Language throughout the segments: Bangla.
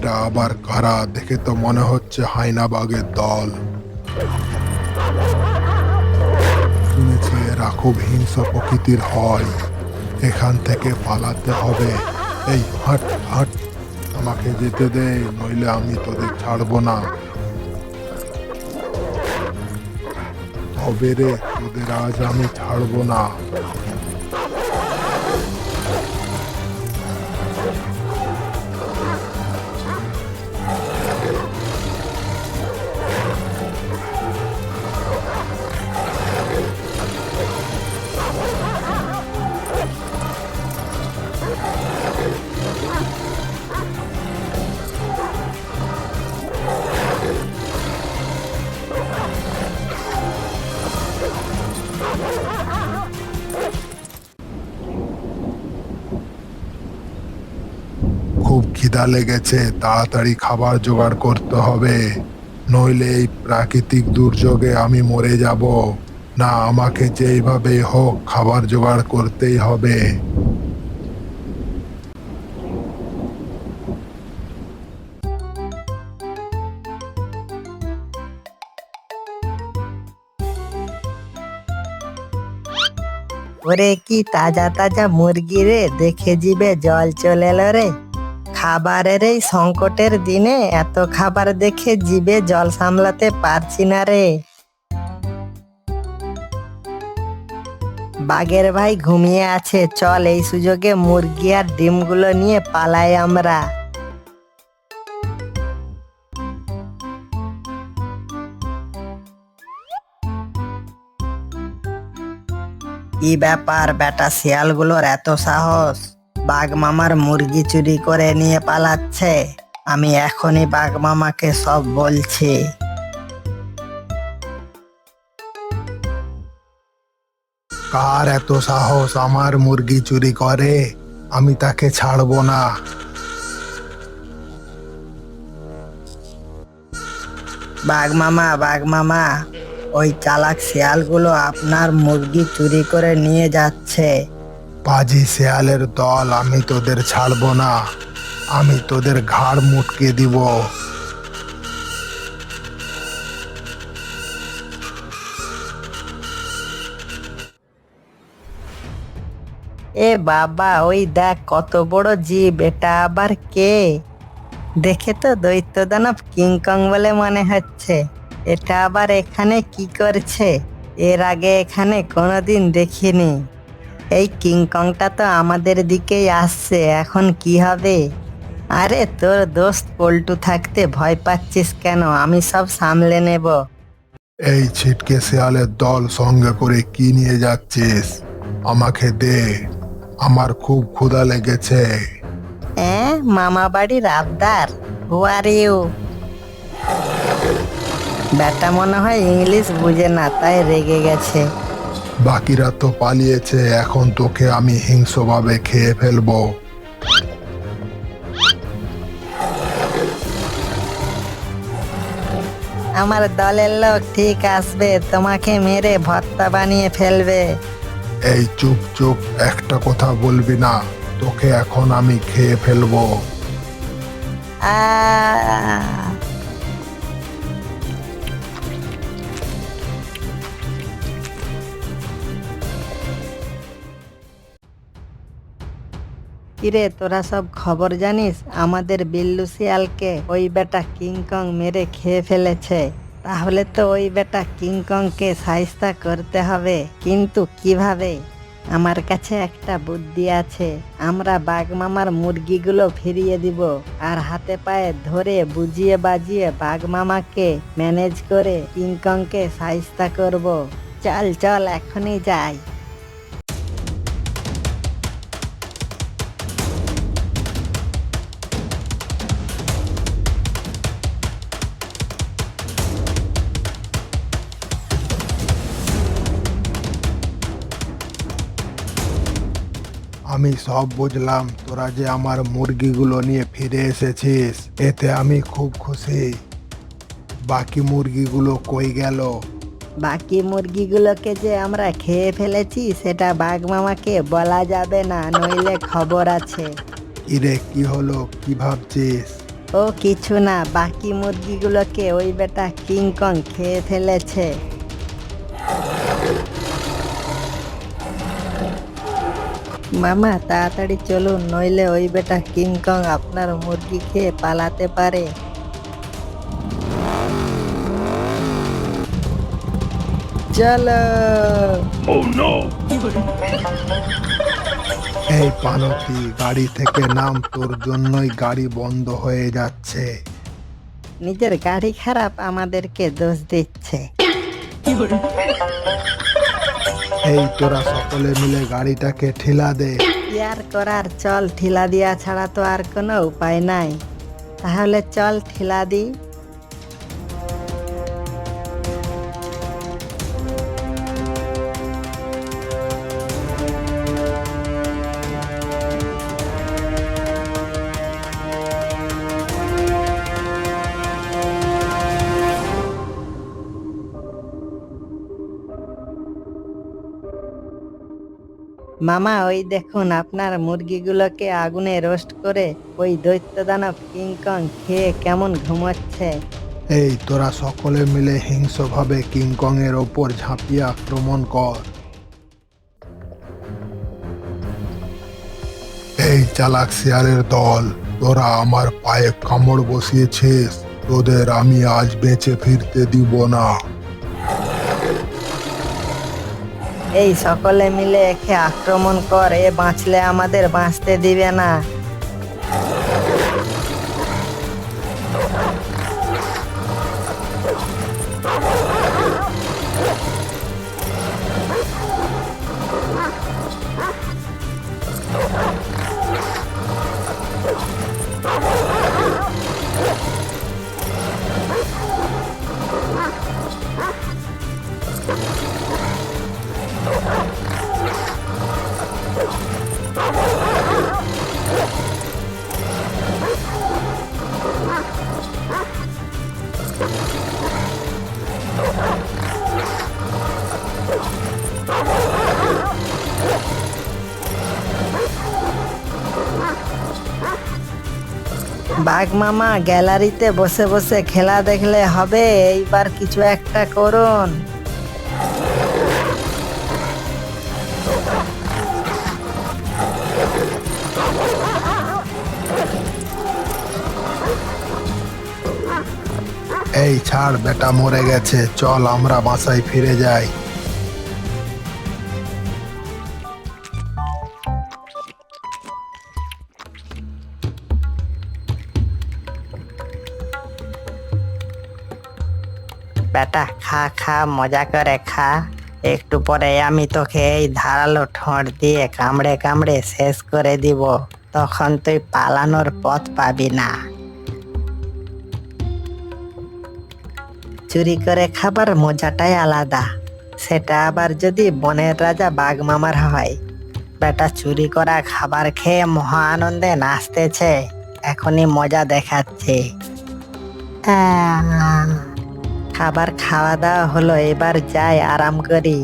এরা আবার কারা দেখে তো মনে হচ্ছে হায়নাবাগের দল। শুনেছি এরা খুব হিংস্র প্রকৃতির হয়। এখান থেকে পালাতে হবে। এই হাট হাট, আমাকে যেতে দে, নইলে আমি তোদের ছাড়বো না। তবে রে, তোদের আজ আমি ছাড়বো না। খুব খিদা লেগেছে, তাড়াতাড়ি খাবার জোগাড় করতে হবে। নইলে এই প্রাকৃতিক দুর্যোগে আমি মরে যাব। না, আমাকে যেইভাবে হোক খাবার জোগাড় করতেই হবে। ওরে কি তাজা তাজা মুরগি রে, দেখে জিবে জল চলে রে? খাবারের এই সংকটের দিনে এত খাবার দেখে জিবে জল সামলাতে পারছি না রে। বাঘের ভাই ঘুমিয়ে আছে, চল এই সুযোগে মুরগি আর ডিমগুলো নিয়ে পালাই আমরা। ই ব্যাপার বেটা, শিয়ালগুলোর এত সাহস? বাঘ মামার মুরগি চুরি করে নিয়ে পালাচ্ছে। আমি এখনই বাঘ মামাকে সব বলছি। কার এত সাহস আমার মুরগি চুরি করে? আমি তাকে ছাড়বো না। বাঘ মামা বাঘ মামা ওই চালাক শিয়ালগুলো আপনার মুরগি চুরি করে নিয়ে যাচ্ছে। পাজি শেয়ালের দল, আমি তোদের ছাড়বো না। আমি তোদের ঘাড় মুটকে দিব। এ বাবা, ওই দেখ কত বড় জীব, এটা আবার কে? দেখে তো দৈত্য দানব কিংকং বলে মনে হচ্ছে। এটা আবার এখানে কি করছে? এর আগে এখানে কোনোদিন দেখিনি। এই কিংকংটা তো আমাদের দিকেই আসছে এখন কি হবে? আরে তোর দোস্ত পল্টু থাকতে ভয় পাচ্ছিস কেন? আমি সব সামলে নেব। এই ছিটকে শেয়ালের দল সঙ্গে করে কি নিয়ে যাচ্ছিস? আমাকে দে। আমার খুব ক্ষুধা লেগেছে। হ্যাঁ মামা বাড়ির আবদার। হু আর ইউ ব্যাটা মনে হয় ইংলিশ বুঝে না তাই রেগে গেছে। বাকিরা তো পালিয়েছে এখন তোকে আমি হিংস্রভাবে খেয়ে ফেলব। আমার দলের লোক ঠিক আসবে তোমাকে মেরে ভর্তা বানিয়ে ফেলবে। এই চুপ চুপ একটা কথা বলবি না তোকে এখন আমি খেয়ে ফেলব। আহ! কিরে, তোরা সব খবর জানিস? আমাদের বিল্লু শিয়ালকে ওই বেটা কিংকং মেরে খেয়ে ফেলেছে। তাহলে তো ওই বেটা কিংকংকে সাহিস্তা করতে হবে। কিন্তু কীভাবে? আমার কাছে একটা বুদ্ধি আছে। আমরা বাঘ মামার মুরগিগুলো ফিরিয়ে দিব আর হাতে পায়ে ধরে বুঝিয়ে বাজিয়ে বাঘ মামাকে ম্যানেজ করে কিংকংকে সাহিস্তা করব। চল চল, এখনই যাই। আমি সব বুঝলাম তোরা যে আমার মুরগিগুলো নিয়ে ফিরে এসেছিস এতে আমি খুব খুশি। বাকি মুরগিগুলো কই গেল? বাকি মুরগিগুলোকে যে আমরা খেয়ে ফেলেছি সেটা বাঘ মামাকে বলা যাবে না নইলে খবর আছে। ইরে কি হলো? কি ভাবছিস? ও কিছু না বাকি মুরগিগুলোকে ওই বেটা কিংকং খেয়ে ফেলেছে। মামা তাড়াতাড়ি চলুন নইলে ওই বেটা কিংকং আপনার মুরগি খেয়ে পালাতে পারে। চলো। এই পানকি গাড়ি থেকে নাম তোর জন্যই গাড়ি বন্ধ হয়ে যাচ্ছে। নিজের গাড়ি খারাপ আমাদেরকে দোষ দিচ্ছে। এই তোরা সকলে মিলে গাড়িটাকে ঠিলা দে। ইয়ার করার চল ঠিলা দিয়া ছাড়া তো আর কোনো উপায় নাই। তাহলে চল ঠিলা দি। মামা, ওই দেখুন আপনার মুরগিগুলোকে আগুনে রোস্ট করে ওই দৈত্য দানব কিংকং খেয়ে কেমন ঘুমাচ্ছে। এই, তোরা সকলে মিলে হিংস্রভাবে কিংকং এর ওপর ঝাঁপিয়ে আক্রমণ কর। এই চালাক শিয়ালের দল, তোরা আমার পায়ে কামড় বসিয়েছিস, তোদের আমি আজ বেঁচে ফিরতে দিব না। এই সকলে মিলে একে আক্রমণ কর বাঁচলে আমাদের বাঁচতে দিবে না। বাঘ মামা গ্যালারিতে বসে বসে খেলা দেখলে হবে, এইবার কিছু একটা করুন। এই ছাড় বেটা, মরে গেছে। চল, আমরা বাসায় ফিরে যাই। খা, মজা করে খা। একটু পরে আমি তোকে এই ধারালো ঠোঁট দিয়ে কামড়ে কামড়ে শেষ করে দিব। তখন তুই পালানোর পথ পাবি না। চুরি করে খাবার মজাটাই আলাদা। সেটা আবার যদি বনের রাজা বাঘ মামার হয়। বেটা চুরি করা খাবার খেয়ে মহা আনন্দে নাচতেছে। এখনই মজা দেখাচ্ছে। আহ। খাবার খাওয়া দাওয়া হলো, এবার যাই আরাম করি।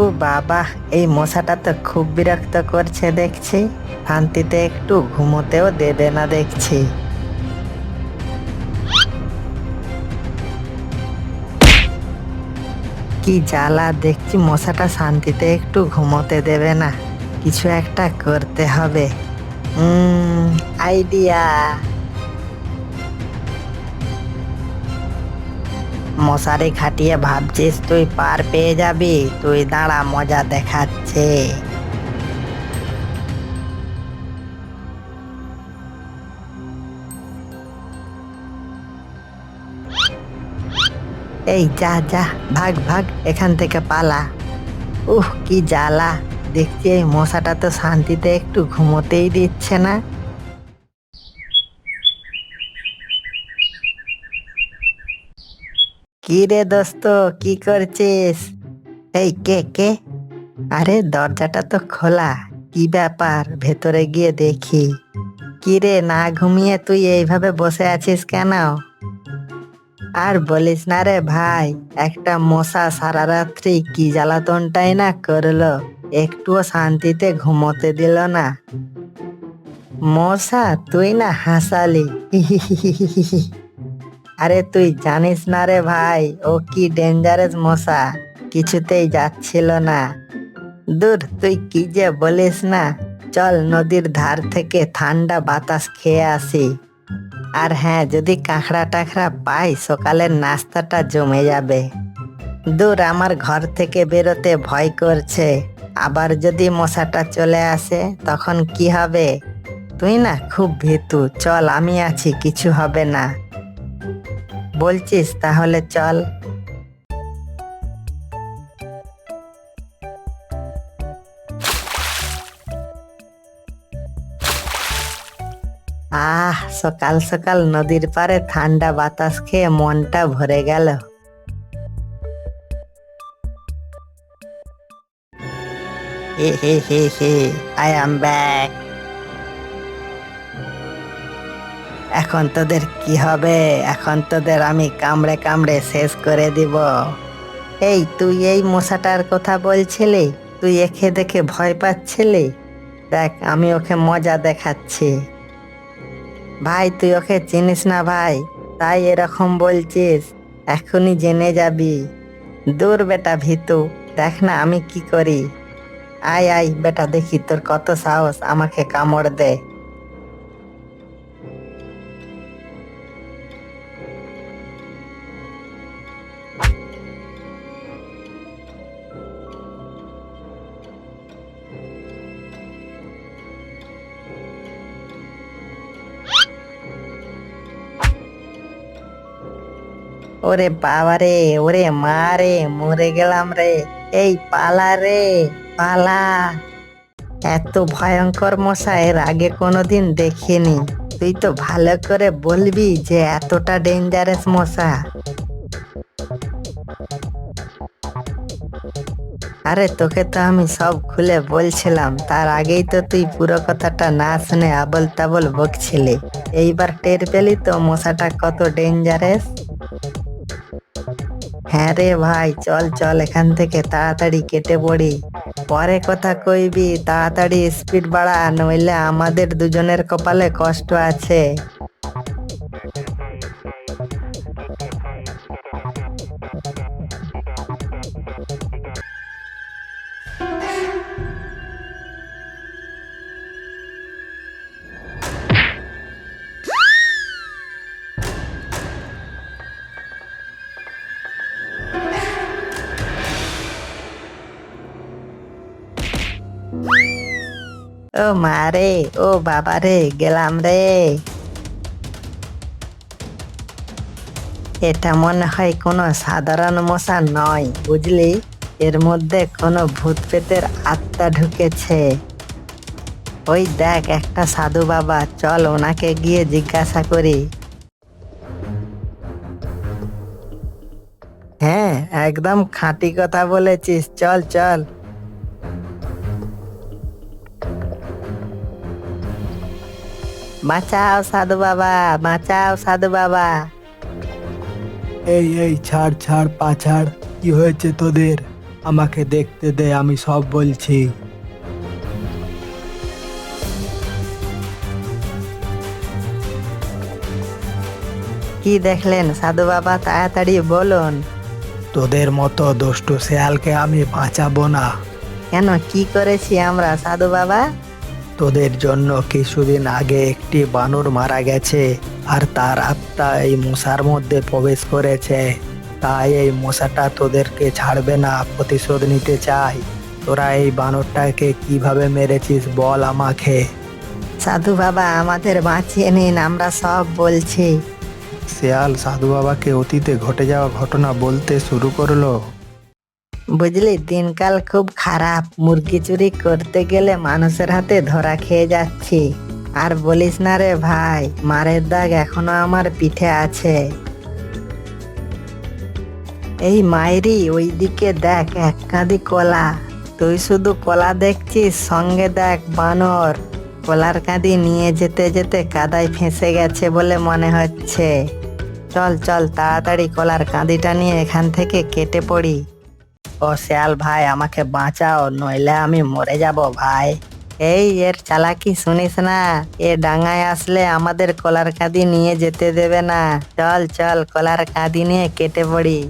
ও বাবা, এই মশাটা তো খুব বিরক্ত করছে দেখছি। শান্তিতে একটু ঘুমোতেও দেবে না দেখছি। কি জ্বালা, দেখছি মশাটা শান্তিতে একটু ঘুমোতে দেবে না। কিছু একটা করতে হবে। আইডিয়া মশারি খাটিয়ে ভাবছিস, তুই পার পেয়ে যাবি। তুই দাঁড়া, মজা দেখাচ্ছে। এই, যা যা, ভাগ ভাগ, এখান থেকে পালা। উহ, কি জ্বালা। দেখছি এই মশাটা তো শান্তিতে একটু ঘুমোতেই দিচ্ছে না। কি রে দোস্ত, কি করছিস? এই কে কে? আরে দরজাটা তো খোলা, কি ব্যাপার? ভেতরে গিয়ে দেখি। কি রে, না ঘুমিয়ে তুই এইভাবে বসে আছিস কেন? আর বলিস না রে ভাই, একটা মশা সারা রাত্রি কি জ্বালাতনটাই না করল। একটুও শান্তিতে ঘুমোতে দিল না। মশা, তুই না হাসালি। আরে তুই জানিস না রে ভাই, ও কি ডেঞ্জারাস মশা। কিছুতেই যাচ্ছিল না। দূর, তুই কি যে বলিস না। চল নদীর ধার থেকে ঠান্ডা বাতাস খেয়ে আসি। আর হ্যাঁ যদি কাঁকড়া টাকড়া পাই, সকালের নাস্তাটা জমে যাবে। দূর, আমার ঘর থেকে বেরোতে ভয় করছে। আবার যদি মশাটা চলে আসে, তখন কি হবে? তুই না খুব ভীতু, চল আমি আছি, কিছু হবে না। বলছিস তাহলে চল। আহ, সকাল সকাল নদীর পাড়ে ঠান্ডা বাতাস খেয়ে মনটা ভরে গেল। আই এম ব্যাক এখন তোদের কি হবে? এখন তোদের আমি কামড়ে কামড়ে শেষ করে দিব। এই, তুই এই মশাটার কথা বলছিলি? তুই একে দেখে ভয় পাচ্ছিলি? দেখ, আমি ওকে মজা দেখাচ্ছি। ভাই, তুই ওকে চিনিস না ভাই? তাই এরকম বলছিস। এখনই জেনে যাবি। দূর বেটা ভিতু, দেখ না আমি কি করি। আয় আয়, বেটা, দেখি তোর কত সাহস, আমাকে কামড় দে। ওরে বাবা রে ওরে মা রে, মরে গেলাম রে। এই পালা রে। পালা। এত ভয়ঙ্কর মশা এর আগে কোনোদিন দেখিনি। তুই তো ভালো করে বলবি যে এতটা ডেঞ্জারাস মশা আরে তোকে তো আমি সব খুলে বলছিলাম, তার আগেই তো তুই পুরো কথাটা না শুনে আবল তাবল বকছিলি। এইবার টের পেলি তো মশাটা কত ডেঞ্জারাস হ্যাঁ রে ভাই, চল চল, এখান থেকে তাড়াতাড়ি কেটে পড়ি। পরে কথা কইবি তাড়াতাড়ি স্পিড বাড়া নইলে আমাদের দুজনের কপালে কষ্ট আছে। মা রে ও বাবা রে, গেলাম রে। এটা মনে হয় কোনো সাধারণ মশা নয়, বুঝলি? এর মধ্যে কোনো ভূত পেতের আত্মা ঢুকেছে। ওই দেখ, একটা সাধু বাবা, চল ওনাকে গিয়ে জিজ্ঞাসা করি। হ্যাঁ একদম খাঁটি কথা বলেছিস, চল চল। বাঁচাও সাধু বাবা বাঁচাও সাধু বাবা। এই এই ছাড় ছাড় পাছাড় কি হয়েছে তোদের? আমাকে দেখতে দে আমি সব বলছি। কি দেখলেন সাধু বাবা তাড়াতাড়ি বলুন। তোদের মতো দুষ্টু শেয়ালকে আমি বাঁচাবো না। কেন কি করেছি আমরা সাধু বাবা? তোদের জন্য কিছুদিন আগে একটি বানর মারা গেছে আর তার আত্মা এই মশার মধ্যে প্রবেশ করেছে। তাই এই মশাটা তোদেরকে ছাড়বে না প্রতিশোধ নিতে চাই। তোরা এই বানরটাকে কীভাবে মেরেছিস বল আমাকে। সাধু বাবা আমাদের বাঁচিয়ে নিন আমরা সব বলছি। শেয়াল সাধু বাবাকে অতীতে ঘটে যাওয়া ঘটনা বলতে শুরু করল। বুঝলি? দিনকাল খুব খারাপ। মুরগি চুরি করতে গেলে মানুষের হাতে ধরা খেয়ে যাচ্ছি। আর বলিস না রে ভাই, মারের দাগ এখনও আমার পিঠে আছে। এই মায়েরি ওইদিকে দেখ এক কাঁদি কলা। তুই শুধু কলা দেখছিস, সঙ্গে দেখ বানর। কলার কাঁদি নিয়ে যেতে যেতে কাদায় ফেঁসে গেছে বলে মনে হচ্ছে। চল চল, তাড়াতাড়ি কলার কাঁদিটা নিয়ে এখান থেকে কেটে পড়ি। ও শিয়াল ভাই, আমাকে বাঁচাও, নইলে আমি মরে যাব ভাই। এই এর চালাকি শুনিস না? এ ডাঙায় আসলে আমাদের কলার কাঁদি নিয়ে যেতে দেবে না। চল চল, কলার কাঁদি নিয়ে কেটে পড়ি।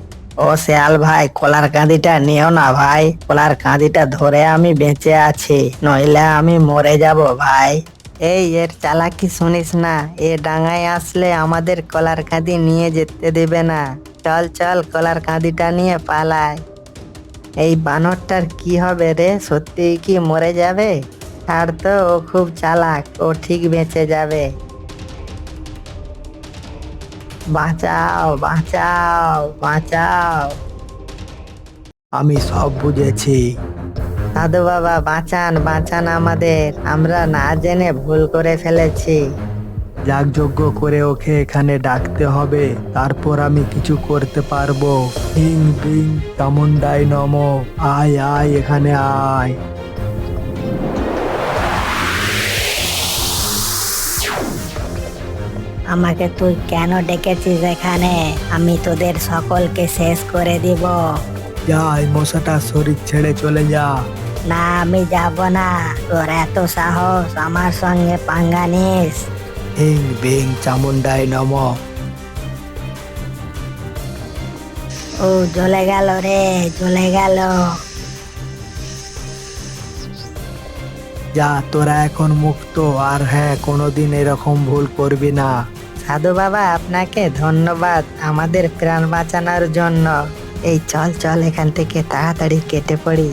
ও শিয়াল ভাই, কলার কাঁদিটা নিও না ভাই। কলার কাঁদিটা ধরে আমি বেঁচে আছি, নইলে আমি মরে যাব ভাই। এই এর চালাকি শুনিস না? এ ডাঙায় আসলে আমাদের কলার কাঁদি নিয়ে যেতে দেবে না। চল চল, কলার কাঁদিটা নিয়ে পালায় এই বানরটার কি হবে রে? সত্যি কি মরে যাবে? আর তো ও খুব চালাক ও ঠিক বেঁচে যাবে। বাঁচাও বাঁচাও বাঁচাও। আমি সব বুঝেছি। সাধু বাবা বাঁচান বাঁচান আমাদের। আমরা না জেনে ভুল করে ফেলেছি। যাগযজ্ঞ করে ওকে এখানে ডাকতে হবে। তারপর আমি কিছু করতে পারব। হিং বিং চামুন্ডাই নম। আয় আয় এখানে আয়। আমাকে তুই কেন ডেকেছিস এখানে? আমি তোদের সকলকে শেষ করে দিব। যা এই মশাটা শরীর ছেড়ে চলে যা। না আমি যাব না। তোর এত সাহস আমার সঙ্গে পাঙ্গা নিস। হিং বিং চামুন্ডাই নম। ও জ্বলে গেল রে জ্বলে গেল। যা তোরা এখন মুক্ত আর হ্যাঁ কোনোদিন এরকম ভুল করবি না। সাধু বাবা আপনাকে ধন্যবাদ আমাদের প্রাণ বাঁচানোর জন্য। এই চল চল এখান থেকে তাড়াতাড়ি কেটে পড়ি।